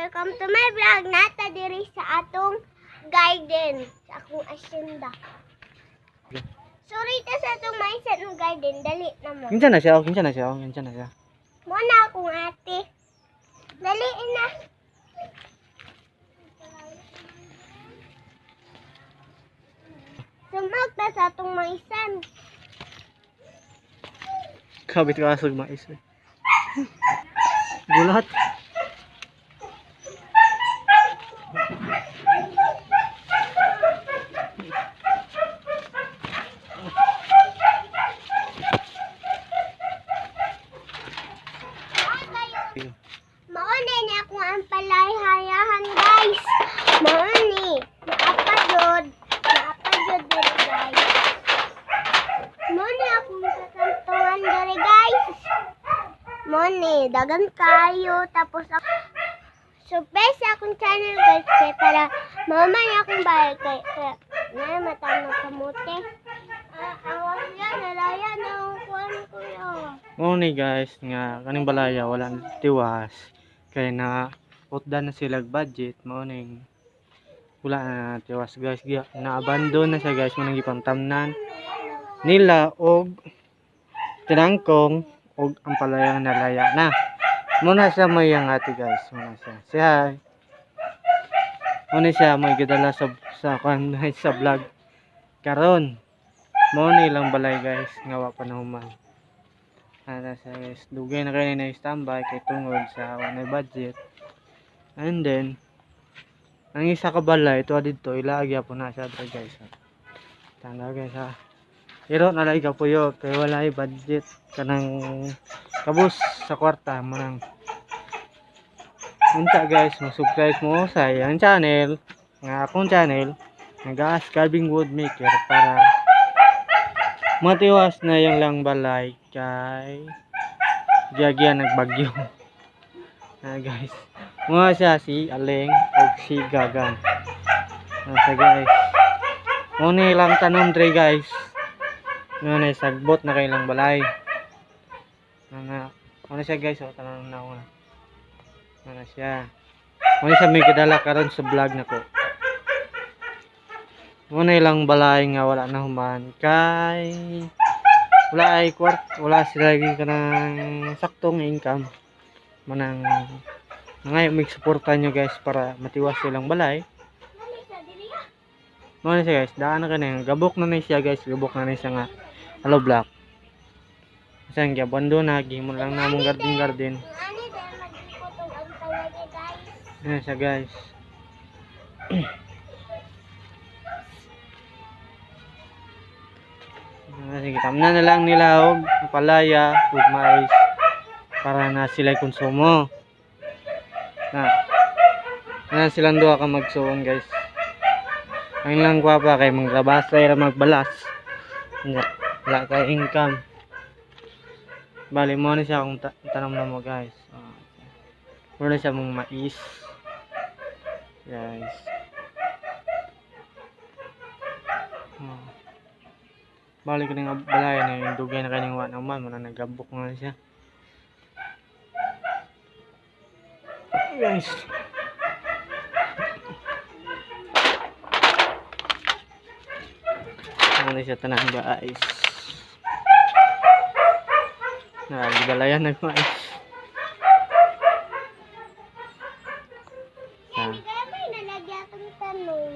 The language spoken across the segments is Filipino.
welcome to my vlog. Nata diri sa atong garden. Sa akong asyenda. Sorry ta sa atong mindset ng garden. Dali naman. Kinsa na siya? oh, Kinsa na siya? oh, Kinsa na siya? Muna akong ate. Dali na. Sumag ta sa atong maisan. Kabit ka asog mais. Gulat. Mauni ni ako ang palayhayahan guys. Mauni. Naapagod. Naapagod diri guys. Mauni akong kakantungan diri guys. Mauni. Dagan kayo. Tapos ako. Surprise akong channel guys. Kaya para mauman akong bayad. Kaya, kaya na matang kamote. Ah, awas yan. Nalaya na ang kuwan ko yun. Oo ni guys, nga kaning balaya wala na tiwas. Kaya na utdan na sila budget mo ning wala na tiwas guys. Na-abandon na siya guys mo nang gipantamnan nila og tinangkong og ang palayang nalaya na. Muna siya may ang ate guys, muna siya. Siya Muna siya may gidala sa sa kan sa vlog karon. Mo ni lang balay guys, nga wa pa na human. Ana sa guys, dugay na kayo na standby kay tungod sa wanay budget. And then, ang isa ka balay, ito dito, ilagya po na siya guys. Tanda guys ha. Pero nalay ka po yun, kay wala ay budget kanang kabus sa kwarta mo nang Unta guys, mag-subscribe mo sa iyang channel, nga akong channel, nag-aas carving wood maker para matiwas na yung lang balay kay Gagyan nagbagyo. Ah guys. Mga siya si Aleng o si Gagan. Ah, sa guys. Muna lang tanom dre guys. Nga na sagbot na kailang balay. Nga Ano siya guys, o tanong na ako na. Ano siya. Muna siya may kadala karon sa vlog na ko. Muna ilang balay nga wala na human kay wala ay kwart wala sila ka ng saktong income manang ngay may suporta nyo guys para matiwas silang balay mo na siya guys daan na ka na gabok na na siya guys gabok na na siya nga hello block isang gabando na gimon lang namong garden garden. Ayan siya guys. Ah, Sige, tamnan na lang nila og palaya ug mais para na sila konsumo. Na. Na silang duha ka magsuon guys. Ang lang gwapa kay maglabas ra magbalas. Nya, wala kay income. Bali mo na siya kung ta- tanong na mo guys. Ah, Wala siya mong mais. Guys. Oh. Balik ko ng balay na yung dugay na kanyang wa naman. Muna nagabok nga siya. Guys. Ano na siya tanang guys. Na, gibalayan na. Ah. Nalagyan itong tanong.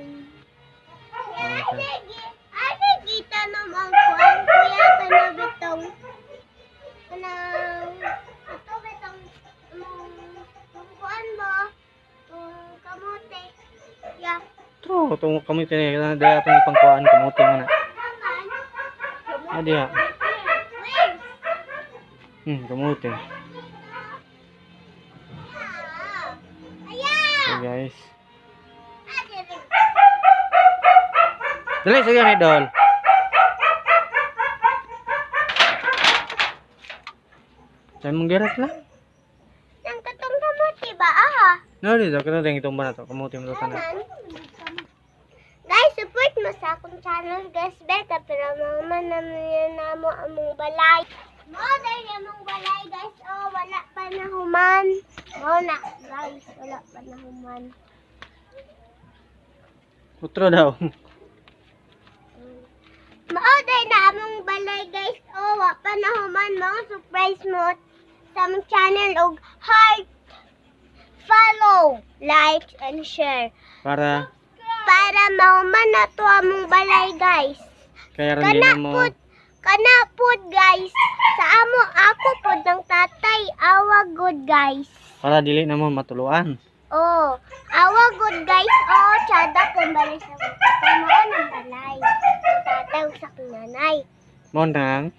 Ano kita naman ko kuya na bitong kanang ito bitong um, kuan mo um, kamote. Ya, True, itong tinignan na dahil atong pangkuhaan kamuti mo na. naman. Ah. Wait. Hmm, kamuti. Ah. So Ayan. guys. Ah. Dali, sige ni Dol. Tayo mong girat lang. Nang katong kamote ba? Aha. No, dito. Kano rin itong ba na to? Kamuti mo to tanan. Guys, support mo sa akong channel, guys, beta, pero mama naman yan na mo among balay. Na namang balay guys. Oh, wala pa na human. Mao na guys, wala pa na human. Utro daw. Mao day na among balay guys. Oh, wa pa na human mga surprise mo sa among channel og heart follow, like and share Para para mahuman na to among balay guys. kaya rin Kana din mo pud kana pud guys. Sa amo ako pud ng tatay awa good guys. para dili na mo matuluan. Oh, awa good guys. Oh, tsada kung balay sa mo ng balay. Tatay sa nanay. Mo nang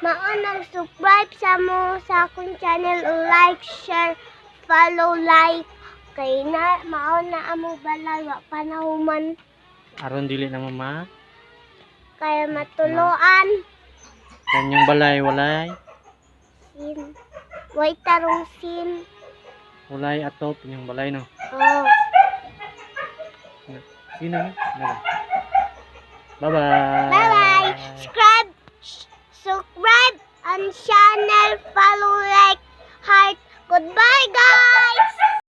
Maunang subscribe sa mo sa akong channel like, share, follow, like. Kay na, maon na among balay, wa pa na human. aron dili na mo ma. Kaya matuluan. Kanyang balay walay. Sin. Way tarong sin. Walay atop yung balay no. Oh. Sino? Nara. Bye-bye. Bye-bye. Subscribe. Subscribe on channel, follow, like, heart. Goodbye, guys!